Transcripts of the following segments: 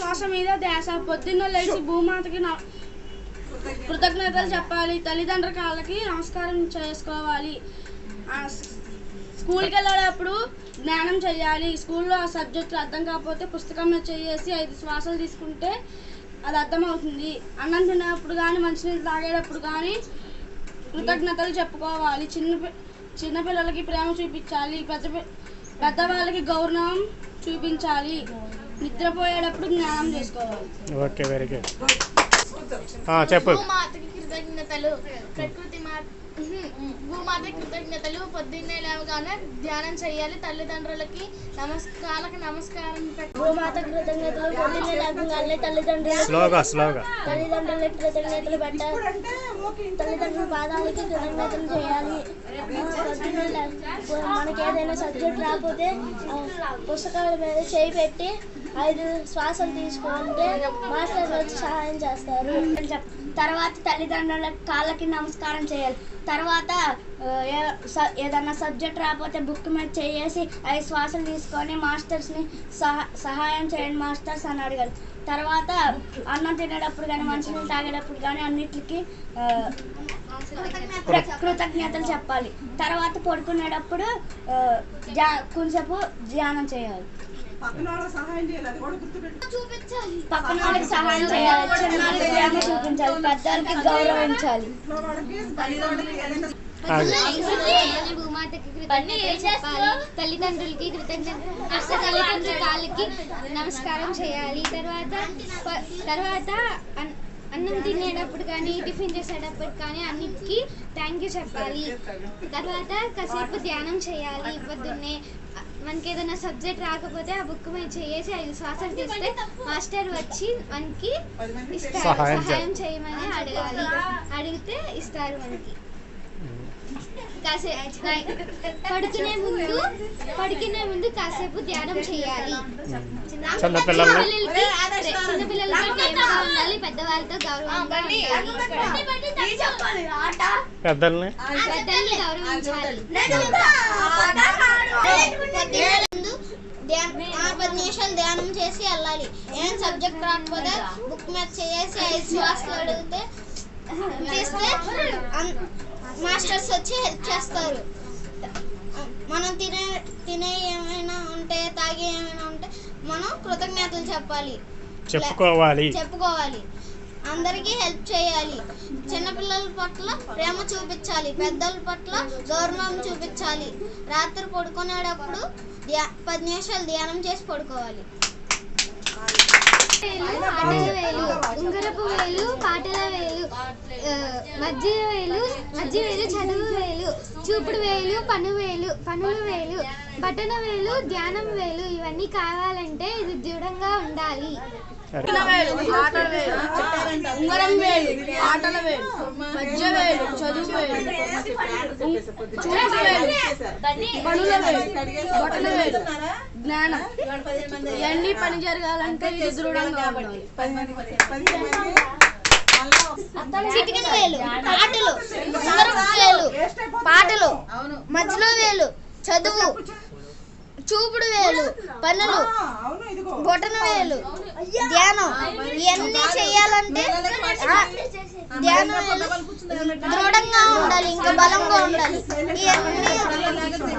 శ్వాస మీద ధ్యాస. పొద్దున్న లేచి భూమాతకి కృతజ్ఞతలు చెప్పాలి. తల్లిదండ్రుల కాళ్ళకి నమస్కారం చేసుకోవాలి. స్కూల్కి వెళ్ళేటప్పుడు జ్ఞానం చేయాలి. స్కూల్లో ఆ సబ్జెక్టులు అర్థం కాకపోతే పుస్తకం మీద చేసి ఐదు శ్వాసలు తీసుకుంటే అది అర్థమవుతుంది. అన్నం తినేటప్పుడు కానీ మంచినీళ్ళు తాగేటప్పుడు కానీ కృతజ్ఞతలు చెప్పుకోవాలి. చిన్న చిన్నపిల్లలకి ప్రేమ చూపించాలి. పెద్ద పెద్దవాళ్ళకి గౌరవం చూపించాలి. నిద్రపోయేటప్పుడు జ్ఞానం చేసుకోవాలి. Okay very good. చెప్పు. కృతజ్ఞతలు ప్రకృతి మాత భూమాతకి కృతజ్ఞతలు. పొద్దున్నే లేవగానే ధ్యానం చేయాలి. తల్లిదండ్రులకి నమస్కారాలకు నమస్కారం భూమాత కృతజ్ఞతలు. పొద్దున్నే లేకుండా తల్లిదండ్రులు తల్లిదండ్రులకి కృతజ్ఞతలు పెట్టాలి. తల్లిదండ్రుల పాదాలకి కృతజ్ఞతలు చేయాలి. మనకి ఏదైనా సబ్జెక్ట్ రాకపోతే పుస్తకాల మీద చేయి పెట్టి ఐదు శ్వాసలు తీసుకుంటే మాస్టర్ వచ్చి సహాయం చేస్తారు. తర్వాత తల్లిదండ్రుల కాళ్ళకి నమస్కారం చేయాలి. తర్వాత ఏదన్నా ఏ- ఏదైనా సబ్జెక్ట్ రాకపోతే బుక్ మీద చేసి అవి శ్వాసలు తీసుకొని మాస్టర్స్ని సహా సహాయం చేయండి మాస్టర్స్ అని అడగాలి. తర్వాత అన్నం తినేటప్పుడు కానీ మంచినీళ్ళు తాగేటప్పుడు కానీ అన్నిటికి కృతజ్ఞతలు చెప్పాలి. తర్వాత పడుకునేటప్పుడు ధ్యా కొంచెంసేపు ధ్యానం చేయాలి. పక్కన వాళ్ళకి సహాయం చేయాలి అది కూడా గుర్తుపెట్టు చూపించాలి. పక్కన వాళ్ళకి సహాయం చేయాలి. చిన్న వాళ్ళకి ప్రేమ చూపించాలి. పెద్దవాళ్ళకి గౌరవించాలి. ఇంట్లో వాళ్ళకి తల్లిదండ్రులకి ఏదైనా తల్లిదండ్రులకి కృతజ్ఞత తల్లిదండ్రుల కాళ్ళకి నమస్కారం చేయాలి. తర్వాత ప- తర్వాత అన్- అన్నం తినేటప్పుడు కానీ టిఫిన్ చేసేటప్పుడు కానీ అన్నిటికీ థ్యాంక్ యూ చెప్పాలి. తర్వాత కాసేపు ధ్యానం చేయాలి. పొద్దున్నే మనకి ఏదైనా సబ్జెక్ట్ రాకపోతే ఆ బుక్ మీద చేసి ఐదు శ్వాసలు తీస్తే మాస్టర్ వచ్చి మనకి ఇస్తారు. సహాయం చేయమని అడగాలి. అడిగితే ఇస్తారు మనకి. కాసేపు పడుకునే ముందు పడుకునే ముందు కాసేపు ధ్యానం చేయాలి. ఉండాలి పెద్దవాళ్ళతో గౌరవంగా పెద్దల్ని? పెద్దల్ని గౌరవించాలి. ముందు పది నిమిషాలు ధ్యానం చేసి వెళ్ళాలి. ఏం సబ్జెక్ట్ రాకపోతే బుక్ మీద చేసి ఐదు శ్వాసలు అడిగితే తీస్తే అన్- మాస్టర్స్ వచ్చి హెల్ప్ చేస్తారు. మనం తినే తినే ఏమైనా ఉంటే తాగే ఏమైనా ఉంటే మనం కృతజ్ఞతలు చెప్పాలి. చెప్పుకోవాలి. చెప్పుకోవాలి. అందరికీ హెల్ప్ చేయాలి. చిన్నపిల్లల పట్ల ప్రేమ చూపించాలి. పెద్దల పట్ల గౌరవం చూపించాలి. రాత్రి పడుకునేటప్పుడు పది నిమిషాలు ధ్యానం చేసి పడుకోవాలి. ఉంగరపు వేలు పాటల వేలు ఆ, మధ్య వేలు మధ్య వేలు చదువు వేలు చూపుడు వేలు పను వేలు పనుల వేలు బటన వేలు ధ్యానం వేలు ఇవన్నీ కావాలంటే ఇది దృఢంగా ఉండాలి. చిన్న వేలు ఆటల వేలు ఉంగరం వేలు ఆటల వేలు మధ్య వేలు చదువు వేలు చూపు వేలు పనుల వేలు బట్టల వేలు జ్ఞానం ఇవన్నీ పని జరగాలంటే ఇది దృఢంగా ఉండాలి చిటికెన వేలు పాటలు. ఉంగరపు వేలు పాటలు మధ్యలో వేలు. చదువు. చూపుడు వేలు పనులు బొటన వేలు ధ్యానం ఇవన్నీ చేయాలంటే ధ్యానం దృఢంగా ఉండాలి ఇంకా బలంగా ఉండాలి ఇవన్నీ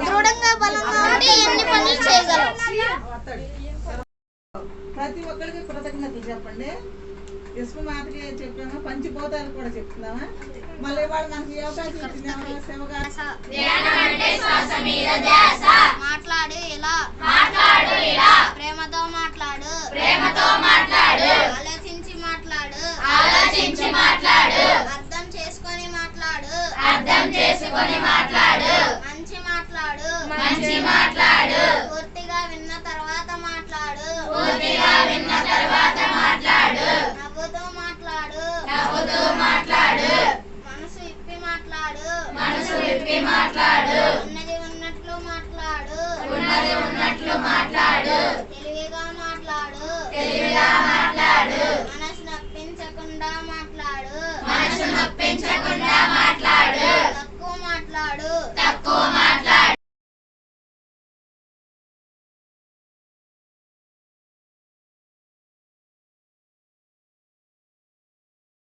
దృఢంగా బలంగా ఉంటే ఎన్ని పనులు చేయగలం ప్రతి ఒక్కరికి కృతజ్ఞతలు చెప్పండి ఇసుక మాటకి చెప్పాము. పంచిపోతాలు కూడా చెప్తున్నామా మళ్ళీ వాళ్ళు మనకి అవకాశం ఇచ్చింది శివగా మాట్లాడు ఇలా. మాట్లాడు ఇలా. ప్రేమతో మాట్లాడు. ప్రేమతో మాట్లాడు. ఆలోచించి మాట్లాడు. ఆలోచించి మాట్లాడు. అర్థం చేసుకొని మాట్లాడు. అర్థం చేసుకొని మాట్లాడు. మంచి మాట్లాడు. మంచి మాట్లాడు. పూర్తిగా విన్న తర్వాత మాట్లాడు. పూర్తిగా విన్న